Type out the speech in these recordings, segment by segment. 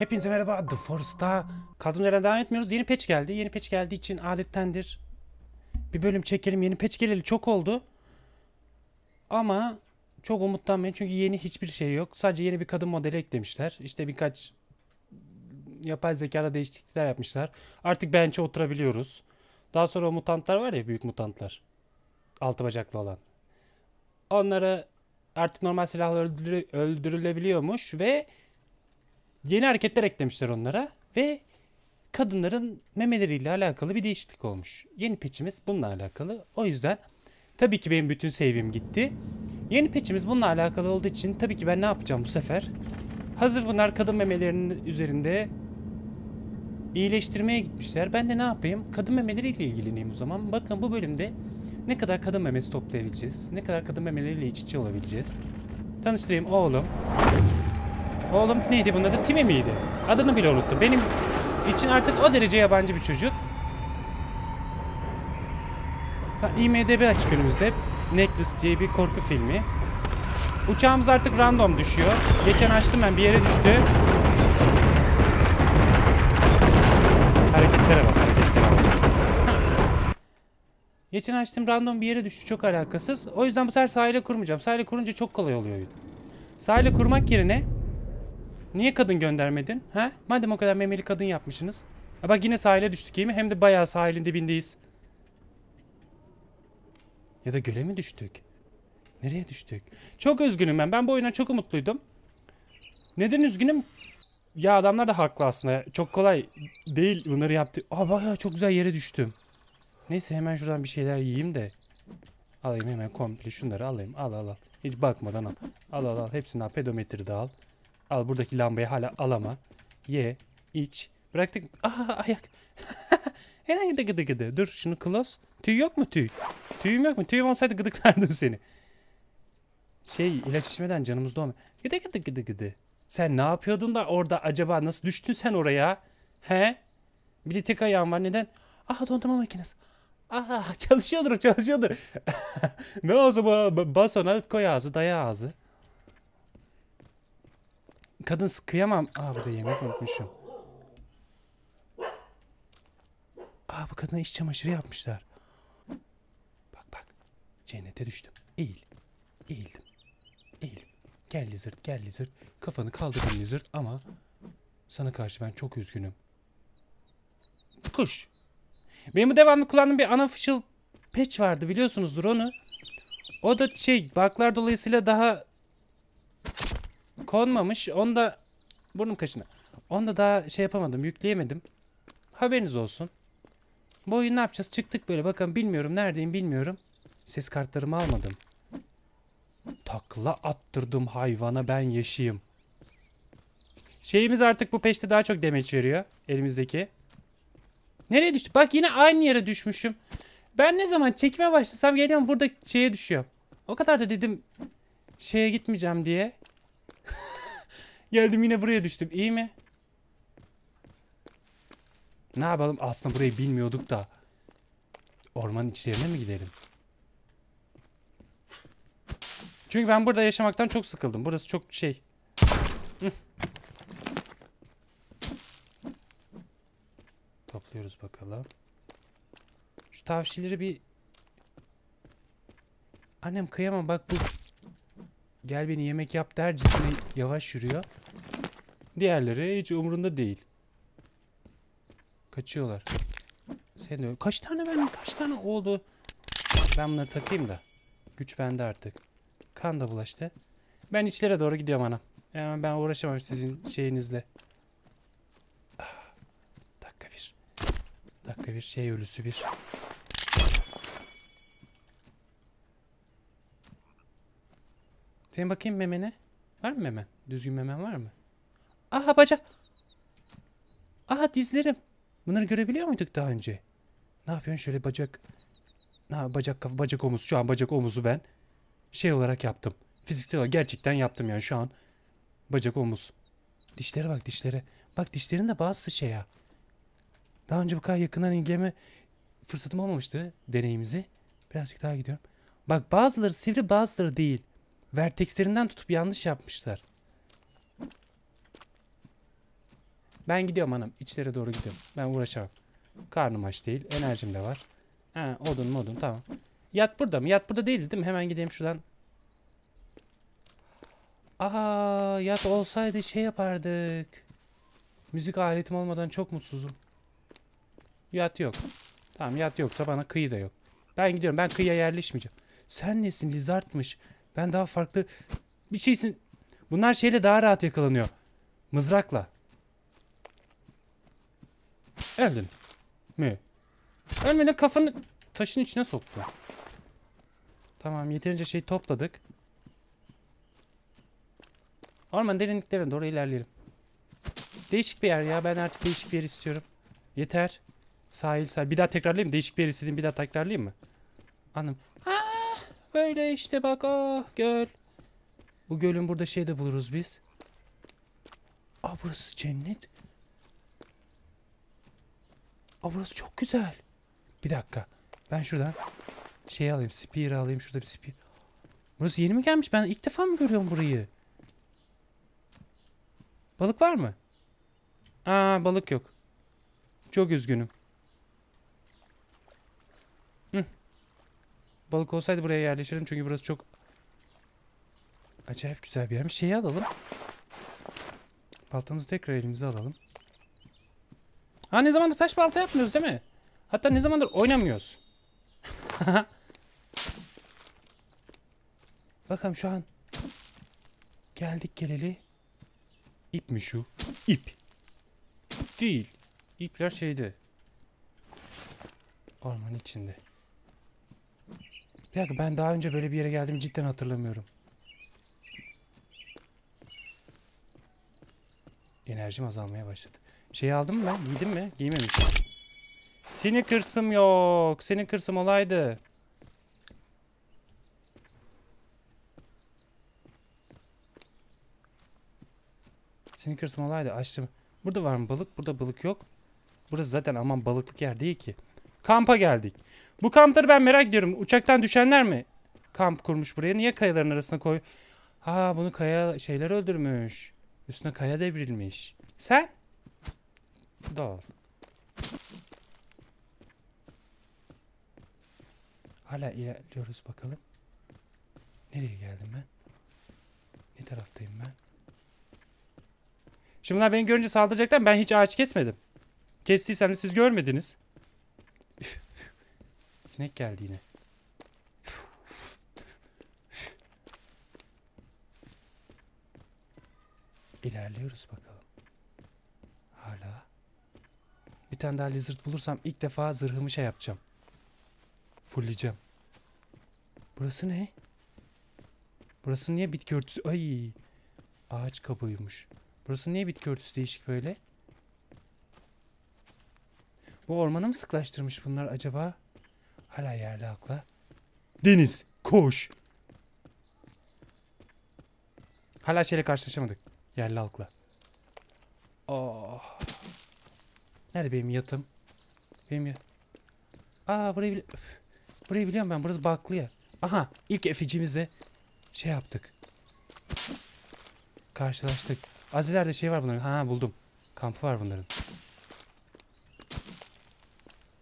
Hepinize merhaba. The Forest'ta kaldığımız yerden devam etmiyoruz. Yeni patch geldi. Yeni patch geldiği için adettendir. Bir bölüm çekelim. Yeni patch geleli çok oldu. Ama çok umutlanmayın çünkü yeni hiçbir şey yok. Sadece yeni bir kadın modeli eklemişler. İşte birkaç yapay zekada değişiklikler yapmışlar. Artık bench'e oturabiliyoruz. Daha sonra o mutantlar var ya büyük mutantlar. Altı bacaklı olan. Onlara artık normal silahla öldürü- öldürülebiliyormuş ve yeni hareketler eklemişler onlara ve kadınların memeleriyle alakalı bir değişiklik olmuş. Yeni patch'imiz bununla alakalı. O yüzden tabii ki benim bütün save'im gitti. Yeni patch'imiz bununla alakalı olduğu için tabii ki ben ne yapacağım bu sefer? Hazır bunlar kadın memelerinin üzerinde iyileştirmeye gitmişler. Ben de ne yapayım? Kadın memeleriyle ilgileneyim o zaman. Bakın bu bölümde ne kadar kadın memesi toplayabileceğiz? Ne kadar kadın memeleriyle iç içe olabileceğiz? Tanıştırayım oğlum. Oğlum neydi bunun adı? Timi miydi? Adını bile unuttum. Benim için artık o derece yabancı bir çocuk. Ha, IMDB açık önümüzde. Necklace diye bir korku filmi. Uçağımız artık random düşüyor. Geçen açtım ben bir yere düştü. Hareketlere bak hareketlere bak. Geçen açtım random bir yere düştü çok alakasız. O yüzden bu sefer sahile kurmayacağım. Sahile kurunca çok kolay oluyor. Sahile kurmak yerine Niye kadın göndermedin? Ha? Madem o kadar memeli kadın yapmışsınız. Ha bak yine sahile düştük iyi mi? Hem de bayağı sahilin dibindeyiz. Ya da göle mi düştük? Nereye düştük? Çok üzgünüm ben. Ben bu oyuna çok umutluydum. Neden üzgünüm? Ya adamlar da haklı aslında. Çok kolay değil bunları yaptı. Aa bayağı çok güzel yere düştüm. Neyse hemen şuradan bir şeyler yiyeyim de. Alayım hemen komple şunları alayım. Al al al. Hiç bakmadan al. Al al al. Hepsini al. Pedometri de al. Al buradaki lambayı hala alama. Ye, iç. Bıraktık. Aha ayak. Hemen gıdı gıdı gıdı. Dur şunu close. Tüy yok mu tüy? Tüyüm yok mu? Tüyüm olsaydı gıdıklardım seni. Şey ilaç içmeden canımız doğmuyor. Gıdı gıdı gıdı gıdı. Sen ne yapıyordun da orada acaba nasıl düştün sen oraya? He? Bir de tek ayağın var neden? Aha dondurma makinesi. Aha çalışıyordur çalışıyordur. ne o zaman Ba- bas ona koy ağzı daya ağzı. Kadın kıyamam. Aa burada yemek unutmuşum. Aa bu kadına iş çamaşırı yapmışlar. Bak bak. Cennete düştüm. Eğil. Eğildim. Eğil. Gel lizard gel lizard. Kafanı kaldırdın lizard ama sana karşı ben çok üzgünüm. Kuş. Benim bu devamlı kullandığım bir unofficial patch vardı biliyorsunuzdur onu. O da şey bug'lar dolayısıyla daha konmamış. Onda burnum kaşına. Onda daha şey yapamadım, yükleyemedim. Haberiniz olsun. Bu oyun ne yapacağız? Çıktık böyle bakın bilmiyorum neredeyim bilmiyorum. Ses kartlarımı almadım. Takla attırdım hayvana ben yaşayayım. Şeyimiz artık bu peşte daha çok damage veriyor elimizdeki. Nereye düştü? Bak yine aynı yere düşmüşüm. Ben ne zaman çekime başlasam geliyorum burada şeye düşüyorum. O kadar da dedim şeye gitmeyeceğim diye. Geldim yine buraya düştüm. İyi mi? Ne yapalım? Aslında burayı bilmiyorduk da. Ormanın içlerine mi gidelim? Çünkü ben burada yaşamaktan çok sıkıldım. Burası çok şey. Topluyoruz bakalım. Şu tavşileri bir... Annem kıyamam bak bu gel beni yemek yap dercesine yavaş yürüyor. Diğerleri hiç umurunda değil. Kaçıyorlar. Sen de kaç tane ben kaç tane oldu? Ben bunları takayım da. Güç bende artık. Kan da bulaştı. Ben içlere doğru gidiyorum ana. Yani ben uğraşamam sizin şeyinizle. Ah, dakika bir. Dakika bir şey ölüsü bir. Senin bakayım memene. Var mı memen? Düzgün memen var mı? Aha bacak. Aha dizlerim. Bunları görebiliyor muyduk daha önce? Ne yapıyorsun şöyle bacak. Ha, bacak kafa, bacak omuz. Şu an bacak omuzu ben şey olarak yaptım. Fiziksel olarak gerçekten yaptım yani şu an. Bacak omuz. Dişlere bak dişlere. Bak dişlerin de bazısı şey ya. Daha önce bu kadar yakından inceleme fırsatım olmamıştı deneyimizi. Birazcık daha gidiyorum. Bak bazıları sivri bazıları değil. Vertexlerinden tutup yanlış yapmışlar. Ben gidiyorum hanım. İçlere doğru gidiyorum. Ben uğraşamam. Karnım aç değil. Enerjim de var. Ha, odun modun tamam. Yat burada mı? Yat burada değildi değil mi? Hemen gideyim şuradan. Aa, yat olsaydı şey yapardık. Müzik aletim olmadan çok mutsuzum. Yat yok. Tamam yat yoksa bana kıyı da yok. Ben gidiyorum. Ben kıyıya yerleşmeyeceğim. Sen nesin? Lizardmış. Ben daha farklı bir şeysin. Bunlar şeyle daha rahat yakalanıyor. Mızrakla. Öldün. Mü? Ölmeden kafanı taşın içine soktu. Tamam yeterince şey topladık. Orman derinliklerine doğru ilerleyelim. Değişik bir yer ya. Ben artık değişik bir yer istiyorum. Yeter. Sahil sahil. Bir daha tekrarlayayım? Değişik bir yer istediğim bir daha tekrarlayayım mı? Anladım. Ah, böyle işte bak oh göl. Bu gölün burada şey de buluruz biz. Aa burası cennet. Aa burası çok güzel. Bir dakika. Ben şuradan şey alayım. Spear alayım. Şurada bir spear. Burası yeni mi gelmiş? Ben ilk defa mı görüyorum burayı? Balık var mı? Aa balık yok. Çok üzgünüm. Balık olsaydı buraya yerleşirim çünkü burası çok acayip güzel bir yermiş. Şeyi alalım. Baltamızı tekrar elimize alalım. Ha ne zamandır taş balta yapmıyoruz değil mi? Hatta ne zamandır oynamıyoruz. Bakalım şu an geldik geleli. İp mi şu? İp. Değil. İpler şeyde. Orman içinde. Bir dakika ben daha önce böyle bir yere geldim cidden hatırlamıyorum. Enerjim azalmaya başladı. Şey aldım mı ben? Giydim mi? Giymemişim. Seni kırsım yok. Senin kırsım olaydı. Senin kırsım olaydı. Açtım. Burada var mı balık? Burada balık yok. Burası zaten aman balıklık yer değil ki. Kampa geldik. Bu kampları ben merak ediyorum. Uçaktan düşenler mi kamp kurmuş buraya? Niye kayaların arasına koy? Ha bunu kaya şeyler öldürmüş. Üstüne kaya devrilmiş. Sen? Doğal. Hala ilerliyoruz bakalım. Nereye geldim ben? Ne taraftayım ben? Şimdi bunlar beni görünce saldıracaklar. Ben hiç ağaç kesmedim. Kestiysem de siz görmediniz. Sinek geldi yine. İlerliyoruz bakalım. Hala. Bir tane daha lizard bulursam ilk defa zırhımı şey yapacağım. Fullleyeceğim. Burası ne? Burası niye bitki örtüsü? Ay. Ağaç kabuğuymuş. Burası niye bitki örtüsü değişik böyle? Bu ormanı mı sıklaştırmış bunlar acaba? Hala yerli akla. Deniz koş. Hala şeyle karşılaşamadık. Yerli halkla. Oh. Nerede benim yatım? Benim ya. Aa burayı bili Öf. Burayı biliyorum ben. Burası baklı ya. Aha ilk eficimizle şey yaptık. Karşılaştık. Az ileride şey var bunların. Ha buldum. Kampı var bunların.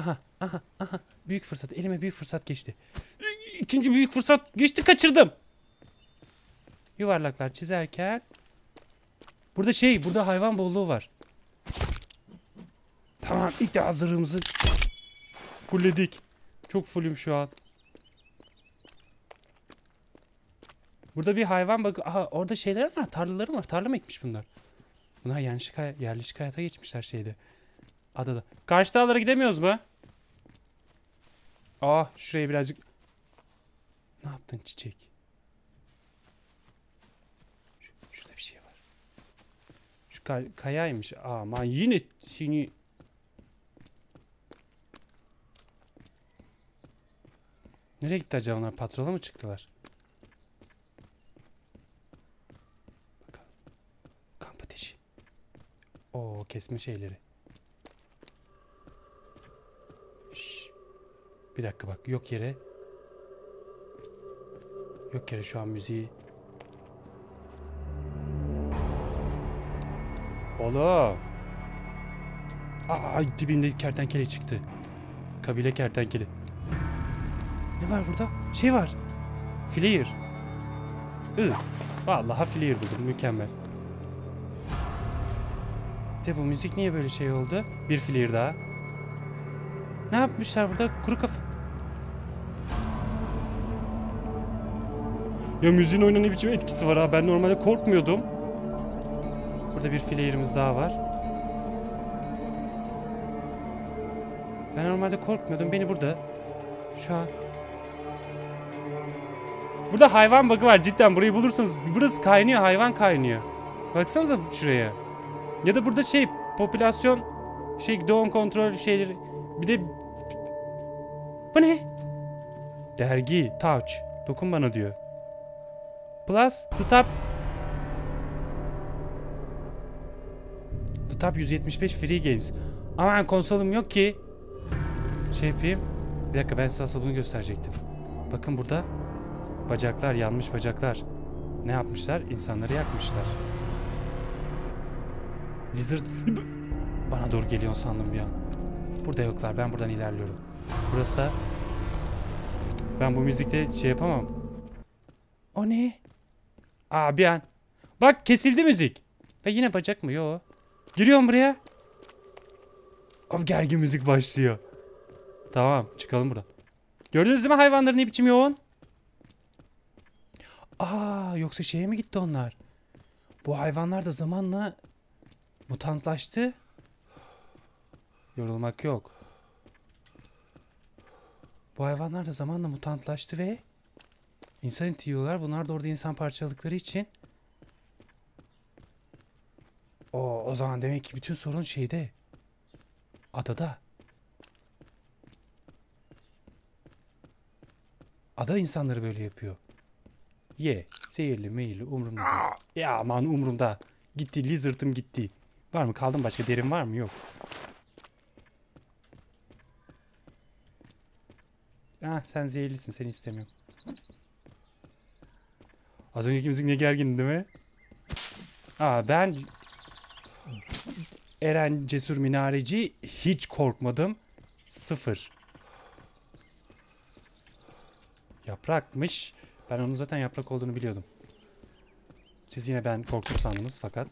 Aha aha aha. Büyük fırsat. Elime büyük fırsat geçti. İkinci büyük fırsat geçti kaçırdım. Yuvarlaklar çizerken. Burada şey burada hayvan bolluğu var. Tamam ilk de hazırlığımızı fullledik. Çok fullüm şu an. Burada bir hayvan bak. Aha orada şeyler var. Tarlaları var. Tarla mı ekmiş bunlar? Bunlar hay- yerleşik hayata geçmişler şeyde. Adada. Karşı dağlara gidemiyoruz mu? Aa şuraya birazcık. Ne yaptın çiçek? Şu, şurada bir şey var. Şu kay- kayaymış. Aman yine seni... Nereye gitti acaba onlar? Patrola mı çıktılar? Bakalım. Kamp ateşi. Oo kesme şeyleri. Bir dakika bak yok yere. Yok yere şu an müziği. Oğlum. Aa dibinde kertenkele çıktı. Kabile kertenkele. Ne var burada? Şey var. Flare. I. Vallahi flare buldum. Mükemmel. De bu müzik niye böyle şey oldu? Bir flare daha. Ne yapmışlar burada? Kuru kafa. Ya müziğin oyuna ne biçim etkisi var ha? Ben normalde korkmuyordum. Burada bir flare'imiz daha var. Ben normalde korkmuyordum. Beni burada şu an Burada hayvan bug'ı var cidden burayı bulursanız burası kaynıyor hayvan kaynıyor. Baksanıza şuraya. Ya da burada şey popülasyon şey doğum kontrol şeyleri bir de bu ne? Dergi, touch. Dokun bana diyor. Plus, the top. The top 175 free games. Aman konsolum yok ki. Şey yapayım. Bir dakika ben size asıl bunu gösterecektim. Bakın burada bacaklar yanmış bacaklar. Ne yapmışlar? İnsanları yakmışlar. Lizard bana doğru geliyor sandım bir an. Burada yoklar. Ben buradan ilerliyorum. Burası da ben bu müzikte şey yapamam. O ne? Aa bir an. Bak kesildi müzik. Ve yine bacak mı? Yo. Giriyorum buraya. Abi gergin müzik başlıyor. Tamam çıkalım buradan. Gördünüz mi hayvanların ne biçim yoğun? Aa yoksa şeye mi gitti onlar? Bu hayvanlar da zamanla mutantlaştı. Yorulmak yok. Bu hayvanlar da zamanla mutantlaştı ve insan eti yiyorlar. Bunlar da orada insan parçaladıkları için o, o zaman demek ki bütün sorun şeyde. Adada. Ada insanları böyle yapıyor. Ye. Zehirli meyilli umurumda. Ya aman umurumda. Gitti lizard'ım gitti. Var mı kaldım başka derin var mı? Yok. Ah sen zehirlisin seni istemiyorum. Az önceki müzik ne gergindi değil mi? Aa ben Eren Cesur Minareci hiç korkmadım. Sıfır. Yaprakmış. Ben onun zaten yaprak olduğunu biliyordum. Siz yine ben korktum sandınız fakat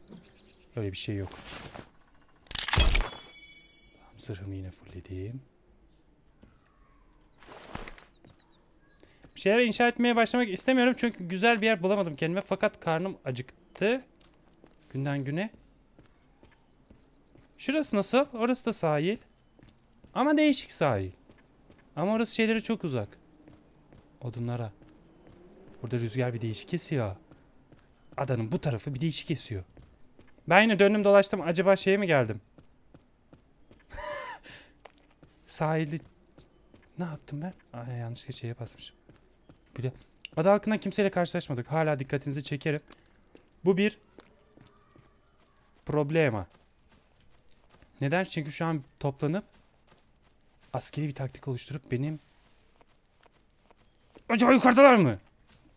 öyle bir şey yok. Zırhımı yine fullledim. Bir şeyler inşa etmeye başlamak istemiyorum çünkü güzel bir yer bulamadım kendime fakat karnım acıktı. Günden güne. Şurası nasıl? Orası da sahil. Ama değişik sahil. Ama orası şeyleri çok uzak. Odunlara. Burada rüzgar bir değişik esiyor. Adanın bu tarafı bir değişik esiyor. Ben yine döndüm dolaştım. Acaba şeye mi geldim? Sahili... Ne yaptım ben? Ay yanlışlıkla şeye basmışım. Bile... Ada halkından kimseyle karşılaşmadık. Hala dikkatinizi çekerim. Bu bir problema. Neden? Çünkü şu an toplanıp askeri bir taktik oluşturup benim Acaba yukarıdalar mı?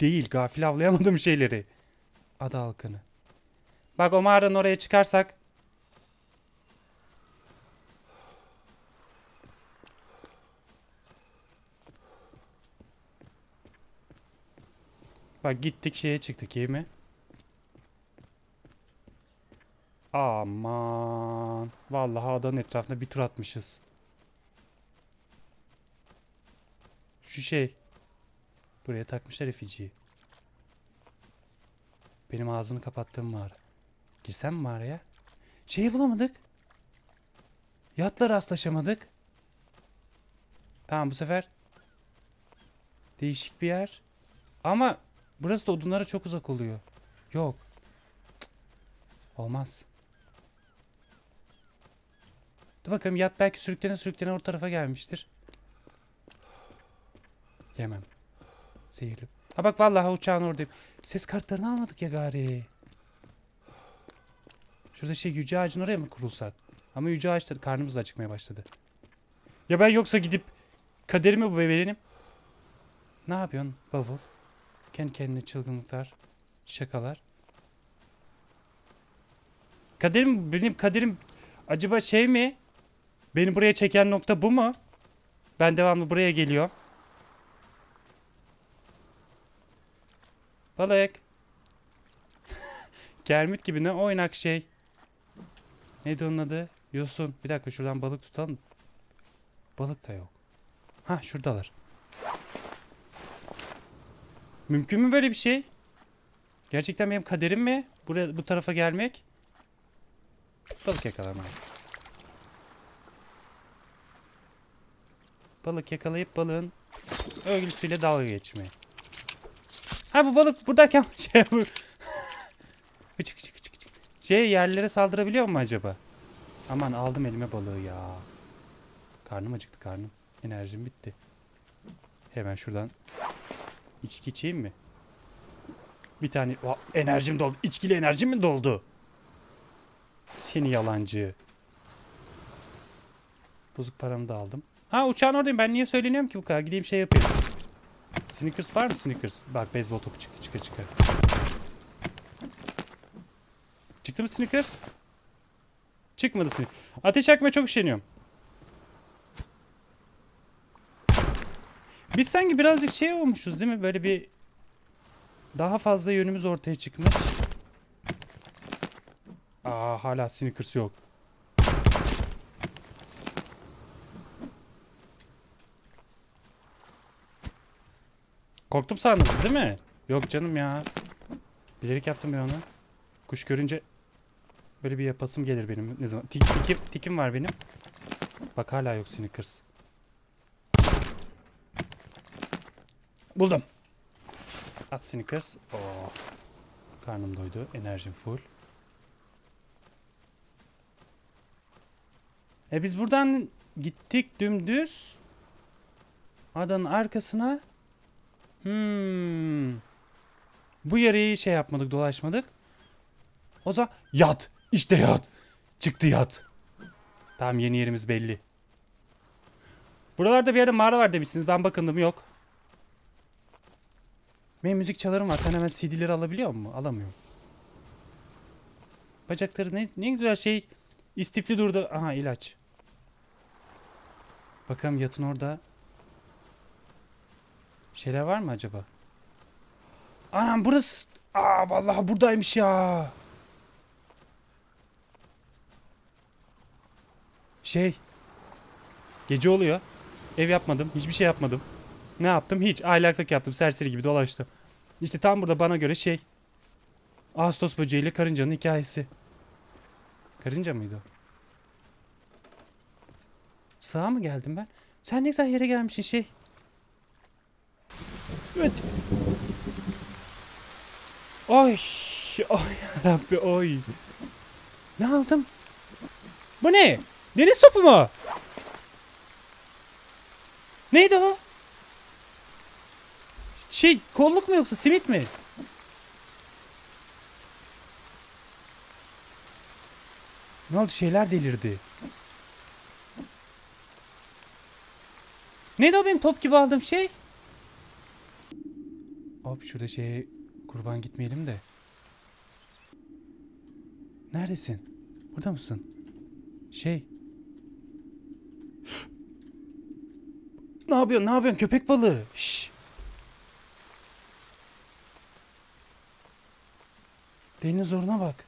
Değil. Gafil avlayamadım şeyleri. Ada halkını. Bak o mağaranın oraya çıkarsak. Bak gittik şeye çıktık iyi mi? Aman. Vallahi adanın etrafında bir tur atmışız. Şu şey. Buraya takmışlar eficiyi. Benim ağzını kapattığım mağara. Girsem mi mağaraya? Şeyi bulamadık. Yatla rastlaşamadık. Tamam bu sefer değişik bir yer. Ama burası da odunlara çok uzak oluyor. Yok. Cık. Olmaz. Dur bakalım yat belki sürüklene sürüklene o tarafa gelmiştir. Yemem. Zehirli. Ha bak vallahi uçağın oradayım. Ses kartlarını almadık ya gari. Şurada şey yüce ağacın oraya mı kurulsak? Ama yüce ağaçta karnımız da acıkmaya başladı. Ya ben yoksa gidip kaderimi bu benim. Ne yapıyorsun bavul? Kendi kendine çılgınlıklar, şakalar. Kaderim benim kaderim acaba şey mi? Beni buraya çeken nokta bu mu? Ben devamlı buraya geliyorum. Balık. Kermit gibi ne oynak şey. Neydi onun adı? Yosun. Bir dakika şuradan balık tutalım. Balık da yok. Ha şuradalar. Mümkün mü böyle bir şey? Gerçekten benim kaderim mi? Buraya bu tarafa gelmek. Balık yakalamak. Balık yakalayıp balığın örgüsüyle dalga geçmeyi. Ha bu balık buradayken şey bu. Küçük küçük küçük küçük. Şey yerlere saldırabiliyor mu acaba? Aman aldım elime balığı ya. Karnım acıktı karnım. Enerjim bitti. Hemen şuradan içki içeyim mi? Bir tane Va- enerjim doldu. İçkili enerjim mi doldu? Seni yalancı. Bozuk paramı da aldım. Ha uçağın oradayım. Ben niye söyleniyorum ki bu kadar? Gideyim şey yapayım. Snickers var mı Snickers? Bak beyzbol topu çıktı çıkar çıkar. Çıktı mı Snickers? Çıkmadı Snickers. Ateş yakmaya çok üşeniyorum. Biz sanki birazcık şey olmuşuz değil mi? Böyle bir daha fazla yönümüz ortaya çıkmış. Aa hala Snickers yok. Korktum sandınız değil mi? Yok canım ya. Bilerek yaptım ben onu. Kuş görünce böyle bir yapasım gelir benim. Ne zaman? Tik, tikim, tikim var benim. Bak hala yok Snickers. Buldum. At Snickers. Oo. Karnım doydu. Enerjim full. E biz buradan gittik dümdüz. Adanın arkasına. Hmm. Bu yarıyı şey yapmadık, dolaşmadık. O zaman yat. İşte yat. Çıktı yat. Tamam yeni yerimiz belli. Buralarda bir yerde mağara var demişsiniz. Ben bakındım yok. Benim müzik çalarım var. Sen hemen CD'leri alabiliyor musun? Alamıyorum. Bacakları ne, ne güzel şey. İstifli durdu. Aha ilaç. Bakalım yatın orada. Şeyler var mı acaba? Anam burası. Aa vallahi buradaymış ya. Şey. Gece oluyor. Ev yapmadım. Hiçbir şey yapmadım. Ne yaptım? Hiç. Aylaklık yaptım. Serseri gibi dolaştım. İşte tam burada bana göre şey. Ağustos böceğiyle karıncanın hikayesi. Karınca mıydı o? Sağa mı geldim ben? Sen ne güzel yere gelmişsin şey. Evet. Oy. Oy yarabbi oy. Ne aldım? Bu ne? Deniz topu mu? Neydi o? Şey kolluk mu yoksa simit mi? Ne oldu şeyler delirdi. Neydi o benim top gibi aldığım şey? Hop şurada şeye kurban gitmeyelim de. Neredesin? Burada mısın? Şey. ne yapıyorsun? Ne yapıyorsun? Köpek balığı. Şşş. Deniz zoruna bak.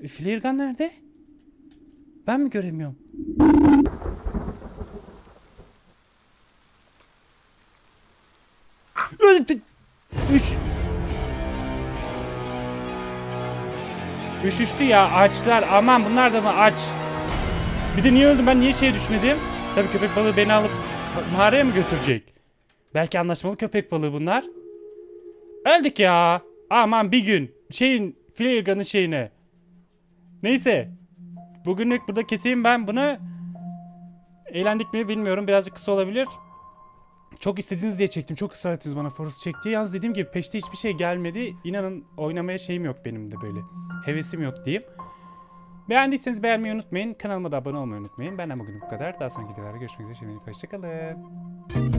E, flare gun nerede? Ben mi göremiyorum? Üç. Üşüştü ya açlar. Aman bunlar da mı aç? Bir de niye öldüm ben niye şeye düşmedim? Tabii köpek balığı beni alıp mağaraya mı götürecek? Belki anlaşmalı köpek balığı bunlar. Öldük ya. Aman bir gün. Şeyin flare gun'ın şeyine. Neyse. Bugünlük burada keseyim ben bunu. Eğlendik mi bilmiyorum. Birazcık kısa olabilir. Çok istediniz diye çektim. Çok ısrar ettiniz bana Forest çek diye. Yalnız dediğim gibi peşte hiçbir şey gelmedi. İnanın oynamaya şeyim yok benim de böyle. Hevesim yok diyeyim. Beğendiyseniz beğenmeyi unutmayın. Kanalıma da abone olmayı unutmayın. Benden bugün bu kadar. Daha sonraki videolarda görüşmek üzere. Şimdilik hoşçakalın.